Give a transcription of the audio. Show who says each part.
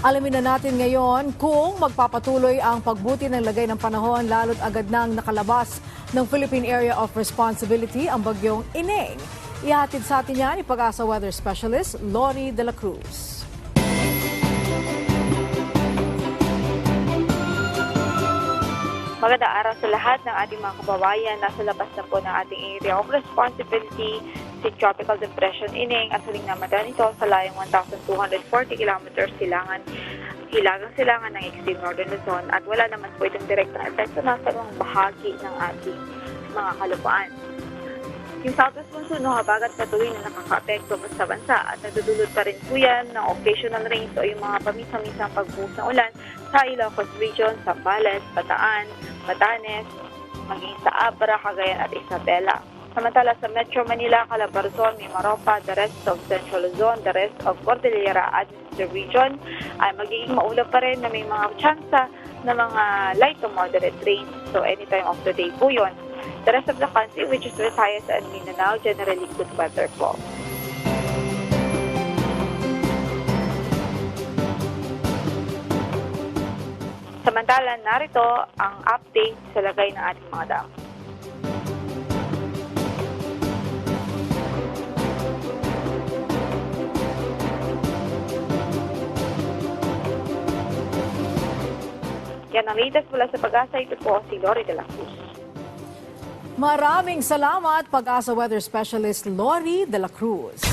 Speaker 1: Alamin na natin ngayon kung magpapatuloy ang pagbuti ng lagay ng panahon lalo't agad nang nakalabas ng Philippine Area of Responsibility ang bagyong Ineng. Ihatid sa atin yan ni Pag-asa Weather Specialist Lori De La Cruz.
Speaker 2: Magandang araw sa lahat ng ating mga kababayan. Nasa labas na po ng ating area of responsibility si Tropical Depression Ining at huling namatay nito sa layong 1,240 kilometers silangan hilagang silangan ng extreme northern Luzon at wala naman po itong direktang epekto na sa mga bahagi ng ating mga kalupaan. Yung Southwest Monsoon no, habagat patuloy na nakaka-apekto sa bansa at nagdudulot pa rin po yan ng occasional rains o yung mga pamisa-misang pagbuhos ng ulan sa Ilocos Region, Zambales, Bataan, Batanes, maging sa Abra, Cagayan at Isabela. Samantala sa Metro Manila, Calabarzon, Mimaropa, the rest of Central Luzon, the rest of Cordillera Administrative Region ay magiging maulap pa rin na may mga tsansa na mga light to moderate rains. So anytime of the day po yun. The rest of the country, which is Visayas and Mindanao, generally good weather po. Samantala, narito ang update sa lagay ng ating mga dam. Yan ang latest mula sa pag-asa. Ito po si Lori de la Cruz.
Speaker 1: Maraming salamat Pag-asa Weather Specialist Lori De La Cruz.